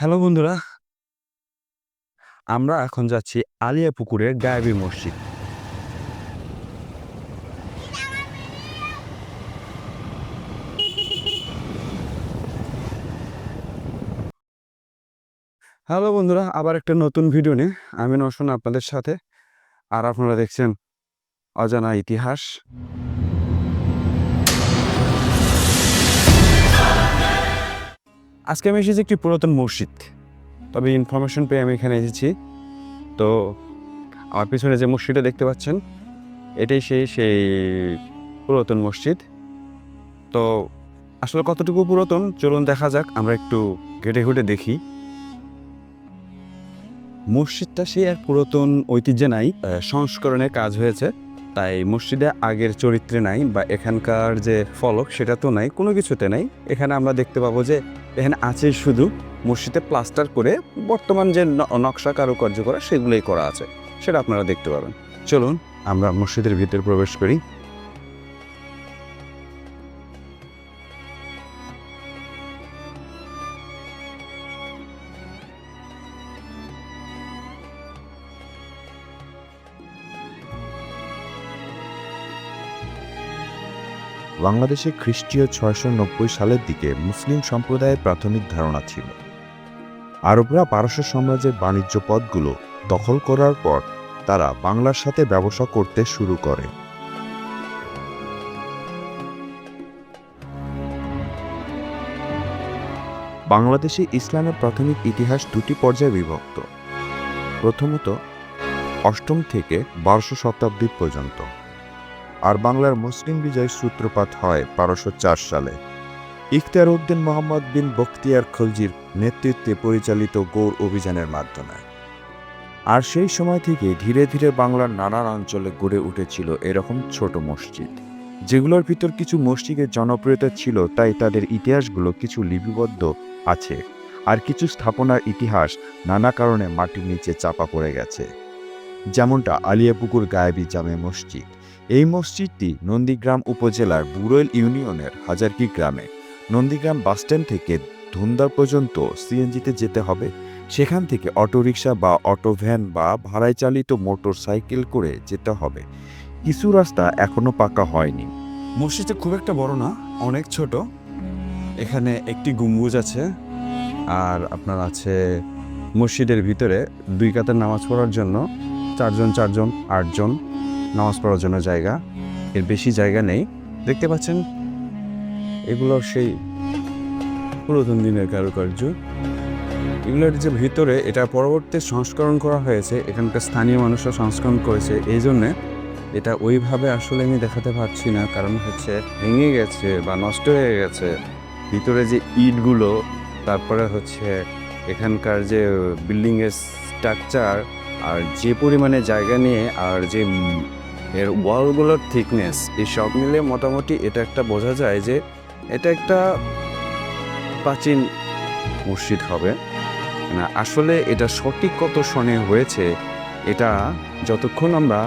Hello বন্ধুরা। আমরা এখন যাচ্ছি আলিয়া পুকুরের গায়েবী মসজিদ। হ্যালো বন্ধুরা, আবার একটা নতুন ভিডিও নিয়ে আমি নশন আপনাদের সাথে। আর আপনারা দেখছেন অজানা ইতিহাস। আজকে আমি এসেছি একটি পুরাতন মসজিদ। তবে ইনফরমেশন পেয়ে আমি এখানে এসেছি। তো আমার পিছনে যে মসজিদটা দেখতে পাচ্ছেন, এটাই সেই সেই পুরাতন মসজিদ। তো আসলে কতটুকু পুরাতন? চলুন দেখা যাক, আমরা একটু ঘেটে ঘুটে দেখি। মসজিদটা সেই এক পুরাতন ঐতিহ্যে নাই সংস্করণের কাজ হয়েছে। তাই মসজিদে আগের চরিত্রে নাই বা এখানকার যে ফলক, সেটা তো নাই, কোনো কিছুতে নাই। এখানে আমরা দেখতে পাবো যে এখানে আছে শুধু মসজিদে প্লাস্টার করে বর্তমান যে নকশা কারুকার্য করা, সেগুলোই করা আছে। সেটা আপনারা দেখতে পাবেন। চলুন, আমরা মসজিদের ভিতরে প্রবেশ করি। বাংলাদেশে খ্রিস্টীয় ছয়শো নব্বই সালের দিকে মুসলিম সম্প্রদায়ের প্রাথমিক ধারণা ছিল। আরবরা পারস্য সাম্রাজ্যের বাণিজ্য পথগুলো দখল করার পর তারা বাংলার সাথে ব্যবসা করতে শুরু করে। বাংলাদেশে ইসলামের প্রাথমিক ইতিহাস দুটি পর্যায়ে বিভক্ত। প্রথমত, অষ্টম থেকে বারোশো শতাব্দী পর্যন্ত। আর বাংলার মুসলিম বিজয় সূত্রপাত হয় বারোশো চার সালে। ইখতিয়ার উদ্দিন মোহাম্মদ বিন বখতিয়ার খলজির নেতৃত্বে পরিচালিত গৌর অভিযানের মাধ্যমে। আর সেই সময় থেকে ধীরে ধীরে বাংলার নানান অঞ্চলে গড়ে উঠেছিল এরকম ছোট মসজিদ। যেগুলোর ভিতর কিছু মসজিদের জনপ্রিয়তা ছিল, তাই তাদের ইতিহাসগুলো কিছু লিপিবদ্ধ আছে আর কিছু স্থাপনার ইতিহাস নানা কারণে মাটির নিচে চাপা পড়ে গেছে। যেমনটা আলিয়াপুকুর গায়েবী জামে মসজিদ। এই মসজিদটি নন্দীগ্রাম উপজেলার বুড়ৈল ইউনিয়নের হাজারকি গ্রামে। নন্দীগ্রাম বাসস্ট্যান্ড থেকে ধুন্দা পর্যন্ত সিএনজিতে যেতে হবে। সেখান থেকে অটোরিকশা বা অটো ভ্যান বা ভাড়ায় চালিত মোটর সাইকেল করে যেতে হবে। কিছু রাস্তা এখনও পাকা হয়নি। মসজিদটা খুব একটা বড় না, অনেক ছোট। এখানে একটি গম্বুজ আছে আর আপনার আছে মসজিদের ভিতরে দুই কাতার নামাজ পড়ার জন্য চারজন চারজন, আটজন নামাজ পড়ার জন্য জায়গা। এর বেশি জায়গা নেই। দেখতে পাচ্ছেন, এগুলো সেই পুরাতন দিনের কারুকার্য। এগুলোর যে ভিতরে এটা পরবর্তী সংস্করণ করা হয়েছে, এখানকার স্থানীয় মানুষরা সংস্করণ করেছে। এই জন্যে এটা ওইভাবে আসলে আমি দেখাতে পারছি না, কারণ হচ্ছে ভেঙে গেছে বা নষ্ট হয়ে গেছে। ভিতরে যে ইটগুলো, তারপরে হচ্ছে এখানকার যে বিল্ডিংয়ের স্ট্রাকচার আর যে পরিমাণে জায়গা নিয়ে আর যে এর ওয়ালগুলোর থিকনেস এই সব মিলে মোটামুটি এটা একটা বোঝা যায় যে এটা একটা প্রাচীন মসজিদ হবে। না, আসলে এটা সঠিক কত সনে হয়েছে, এটা যতক্ষণ আমরা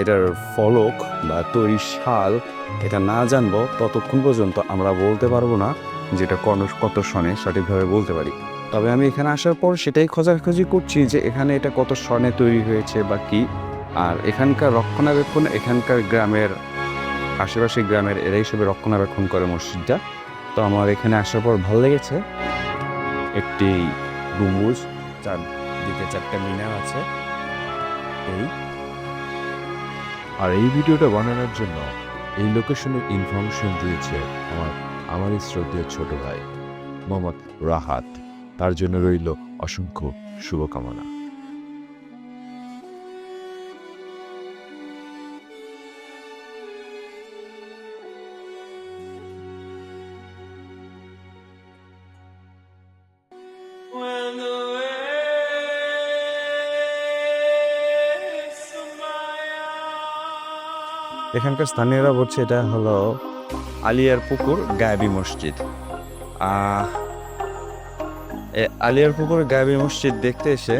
এটার ফলক বা তৈরি শাল এটা না জানব, ততক্ষণ পর্যন্ত আমরা বলতে পারব না যেটা কন, কত সনে সঠিকভাবে বলতে পারি। তবে আমি এখানে আসার পর সেটাই খোঁজাখুঁজি করছি যে এখানে এটা কত সনে তৈরি হয়েছে বা কি। আর এখানকার রক্ষণাবেক্ষণ, এখানকার গ্রামের আশেপাশে গ্রামের এরা হিসেবে রক্ষণাবেক্ষণ করে মসজিদটা। তো আমার এখানে আসার পর ভালো লেগেছে। একটি গম্বুজ চারদিকে চারটা মিনার আছে। এই। আর এই ভিডিওটা বানানোর জন্য এই লোকেশনের ইনফরমেশন দিয়েছে আমার আমারই শ্রদ্ধেয় ছোট ভাই, মোহাম্মদ রাহাত। তার জন্য রইল অসংখ্য শুভকামনা। এখানকার স্থানীয়রা বলছে এটা হলো আলিয়ার পুকুর গায়াবি মসজিদ। আলিয়ার পুকুর গায়াবি মসজিদ দেখতে এসে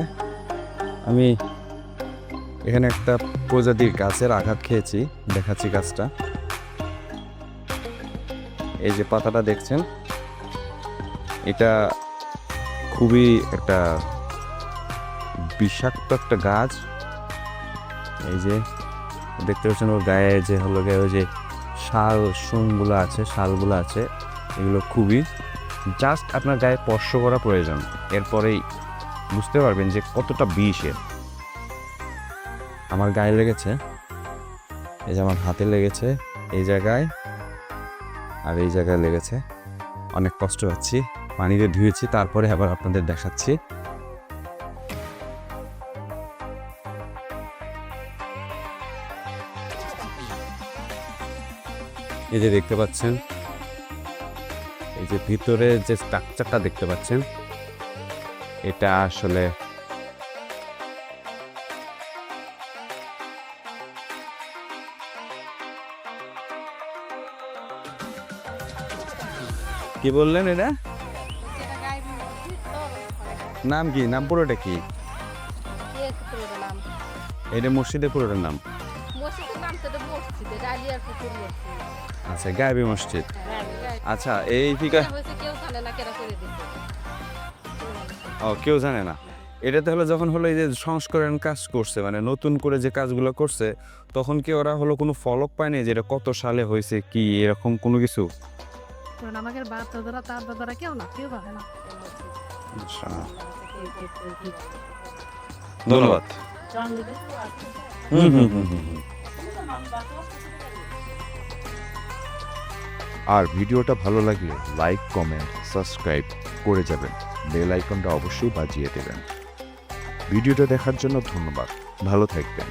আমি এখানে একটা প্রজাতির গাছের আঘাত খেয়েছি, দেখাচ্ছি গাছটা। এই যে পাতাটা দেখছেন, এটা খুবই একটা বিষাক্ত একটা গাছ। এই যে দেখতে পাচ্ছেন ওর গায়ে যে হলো গিয়ে যে শাল শুনগুলো আছে, শালগুলো আছে, এগুলো খুবই। জাস্ট আপনার গায়ে স্পর্শ করা প্রয়োজন। এরপরেই বুঝতে পারবেন যে কতটা বিষ এর। আমার গায়ে লেগেছে। এই যে আমার হাতে লেগেছে এই জায়গায়। আর এই জায়গায় লেগেছে। অনেক কষ্ট পাচ্ছি। পানিতে ধুয়েছি, তারপরে আবার আপনাদের দেখাচ্ছি। এই যে দেখতে পাচ্ছেন এই যে ভিতরে যে স্ট্রাকচারটা দেখতে পাচ্ছেন এটা আসলে কি বললেন এটা নাম কি? নাম পুরোটা কি? এটা মসজিদের পুরোটার নাম। মসজিদের নাম তো মসজিদ পুকুর মসজিদ। আচ্ছা গায়বী মসজিদ। আচ্ছা এই ফিকা ও কেউ জানে না। এটাতে হলো যখন হলো এই যে সংস্করণ কাজ করছে মানে নতুন করে যে কাজগুলো করছে তখন কি ওরা হলো কোনো ফলক পায়নি যে এটা কত সালে হয়েছে কি এরকম কোনো কিছু? আমাদের বাপ দাদারা তার দাদারা কেউ না কেউ পাবে না। ধন্যবাদ। হুম হুম হুম হুম হুম। আর ভিডিওটা ভালো লাগলে লাইক, কমেন্ট, সাবস্ক্রাইব করে যাবেন। বেল আইকনটা অবশ্যই বাজিয়ে দেবেন। ভিডিওটা দেখার জন্য ধন্যবাদ। ভালো থাকবেন।